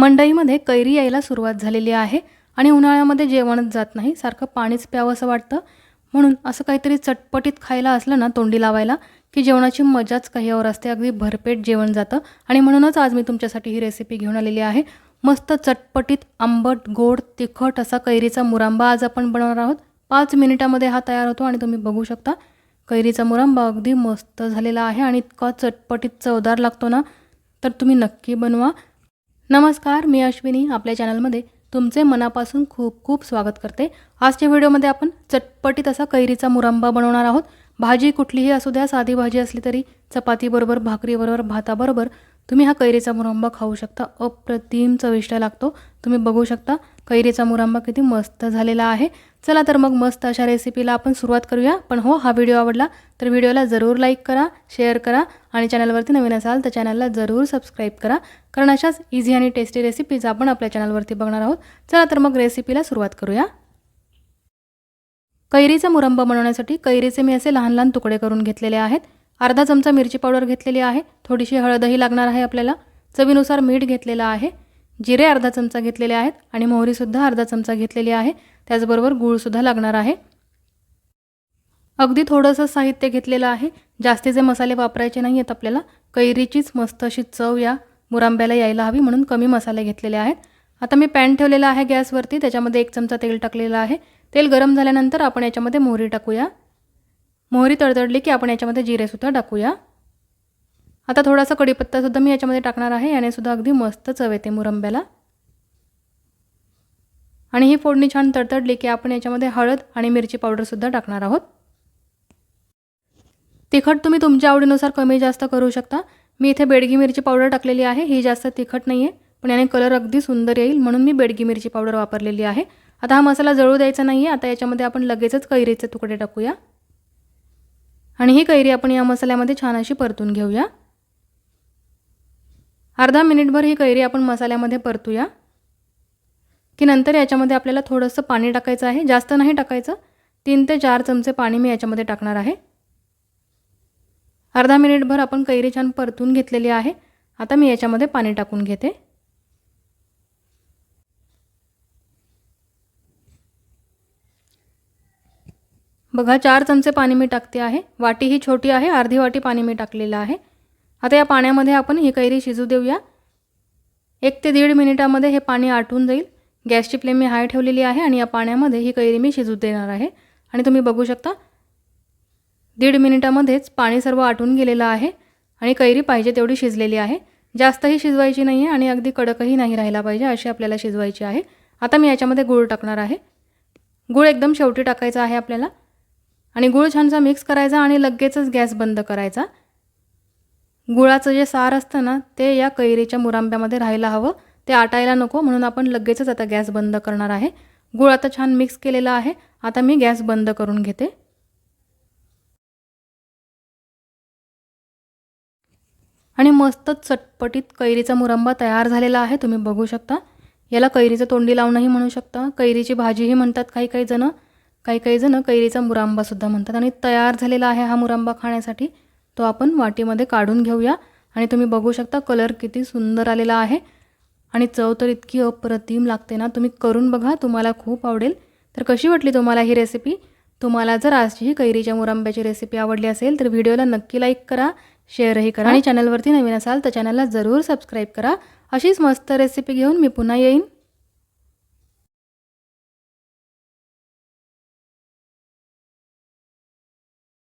मंडईमध्ये कैरी यायला सुरुवात झालेली आहे आणि उन्हाळ्यामध्ये जेवणच जात नाही सारखं पाणीच प्यावं असं वाटतं. म्हणून असं काहीतरी चटपटीत खायला असलं ना तोंडी लावायला की जेवणाची मजाच काही और असते. अगदी भरपेट जेवण जातं. आणि म्हणूनच आज मी तुमच्यासाठी ही रेसिपी घेऊन आलेली आहे. मस्त चटपटीत आंबट गोड तिखट असा कैरीचा मुरांबा आज आपण बनवणार आहोत. पाच मिनिटामध्ये हा तयार होतो आणि तुम्ही बघू शकता. कैरीचा मुरांबा अगदी मस्त झालेला आहे आणि इतका चटपटीत चवदार लागतो ना तर तुम्ही नक्की बनवा. नमस्कार मी अश्विनी आपल्या चॅनलमध्ये तुमचे मनापासून खूप खूप स्वागत करते. आजच्या व्हिडिओमध्ये आपण चटपटीत असा कैरीचा मुरंबा बनवणार आहोत. भाजी कुठलीही असू द्या साधी भाजी असली तरी चपातीबरोबर भाकरीबरोबर भाताबरोबर तुम्ही हा कैरीचा मुरंबा खाऊ शकता. अप्रतिम चविष्ट लागतो. तुम्ही बघू शकता कैरीचा मुरंबा किती मस्त झालेला आहे. चला तर मग मस्त अशा रेसिपीला आपण सुरुवात करूया. पण हो हा व्हिडिओ आवडला तर व्हिडिओला जरूर लाईक करा शेअर करा आणि चॅनलवरती नवीन असाल तर चॅनलला जरूर सबस्क्राईब करा. कारण अशाच इझी आणि टेस्टी रेसिपीज आपण आपल्या चॅनलवरती बघणार आहोत. चला तर मग रेसिपीला सुरुवात करूया. कैरीचा मुरंबा बनवण्यासाठी कैरीचे मी असे लहान लहान तुकडे करून घेतलेले आहेत. अर्धा चमचा मिरची पावडर घेतलेली आहे. थोडीशी हळदही लागणार आहे आपल्याला. चवीनुसार मीठ घेतलेलं आहे. जिरे अर्धा चमचा घेतलेले आहेत आणि मोहरीसुद्धा अर्धा चमचा घेतलेली आहे. त्याचबरोबर गूळसुद्धा लागणार आहे. अगदी थोडंसं साहित्य घेतलेलं आहे. जास्तीचे मसाले वापरायचे नाही आहेत आपल्याला. कैरीचीच मस्त अशी चव या मुरांब्याला यायला हवी म्हणून कमी मसाले घेतलेले आहेत. आता मी पॅन ठेवलेला आहे गॅसवरती. त्याच्यामध्ये एक चमचा तेल टाकलेलं आहे. तेल गरम झाल्यानंतर आपण याच्यामध्ये मोहरी टाकूया. मोहरी तडतडली की आपण याच्यामध्ये जिरेसुद्धा टाकूया. आता थोडासा कढीपत्तासुद्धा मी याच्यामध्ये टाकणार आहे. यानेसुद्धा अगदी मस्त चव येते मुरंब्याला. आणि ही फोडणी छान तडतडली की आपण याच्यामध्ये हळद आणि मिरची पावडरसुद्धा टाकणार आहोत. तिखट तुम्ही तुमच्या आवडीनुसार कमी जास्त करू शकता. मी इथे बेडगी मिरची पावडर टाकलेली आहे. ही जास्त तिखट नाही आहे पण याने कलर अगदी सुंदर येईल म्हणून मी बेडगी मिरची पावडर वापरलेली आहे. आता हा मसाला जळू द्यायचा नाही आहे आता याच्यामध्ये आपण लगेचच कैरीचे तुकडे टाकूया. आणि ही कैरी आपण या मसाल्यामध्ये छान अशी परतून घेऊया. अर्धा मिनिटभर ही कैरी आपण मसाल्यामध्ये परतूया. की नंतर याच्यामध्ये आपल्याला थोडंसं पाणी टाकायचं आहे. जास्त नाही टाकायचं. तीन ते चार चमचे पाणी मी याच्यामध्ये टाकणार आहे. अर्धा मिनिटभर आपण कैरी छान परतून घेतलेली आहे. आता मी याच्यामध्ये पाणी टाकून घेते. बघा चार चमचे पाणी मी टाकते आहे. वाटी ही छोटी आहे अर्धी वाटी पाणी मी टाकलेलं आहे. आता या पाण्यामध्ये आपण ही कैरी शिजू देऊया. एक ते दीड मिनिटामध्ये हे पाणी आटून जाईल. गॅसची फ्लेम मी हाय ठेवलेली आहे आणि या पाण्यामध्ये ही कैरी मी शिजू देणार आहे. आणि तुम्ही बघू शकता दीड मिनिटामध्येच पाणी सर्व आटून गेलेलं आहे आणि कैरी पाहिजे तेवढी शिजलेली आहे. जास्तही शिजवायची नाही आहे आणि अगदी कडकही नाही राहिला पाहिजे अशी आपल्याला शिजवायची आहे. आता मी याच्यामध्ये गूळ टाकणार आहे. गूळ एकदम शेवटी टाकायचा आहे आपल्याला. आणि गूळ छानसा मिक्स करायचा आणि लगेचच गॅस बंद करायचा. गुळाचं जे सार असतं ना ते या कैरीच्या मुरांब्यामध्ये राहायला हवं. ते आटायला नको म्हणून आपण लगेचच आता गॅस बंद करणार आहे. गुळ आता छान मिक्स केलेला आहे. आता मी गॅस बंद करून घेते. आणि मस्तच चटपटीत कैरीचा मुरंबा तयार झालेला आहे तुम्ही बघू शकता. याला कैरीचं तोंडी लावणंही म्हणू शकता. कैरीची भाजीही म्हणतात काही काही जणं. काही काही जणं कैरीचा मुरांबासुद्धा म्हणतात. आणि तयार झालेला आहे हा मुरांबा खाण्यासाठी. तो आपण वाटीमध्ये काढून घेऊया. आणि तुम्ही बघू शकता कलर किती सुंदर आलेला आहे. आणि चव तर इतकी अप्रतिम लागते ना. तुम्ही करून बघा. तुम्हाला खूप आवडेल. तर कशी वाटली तुम्हाला ही रेसिपी तुम्हाला जर आजची ही कैरीच्या मुरांब्याची रेसिपी आवडली असेल तर व्हिडिओला नक्की लाईक करा शेअरही करा. आणि चॅनलवरती नवीन असाल तर चॅनलला जरूर सबस्क्राईब करा. अशीच मस्त रेसिपी घेऊन मी पुन्हा येईन.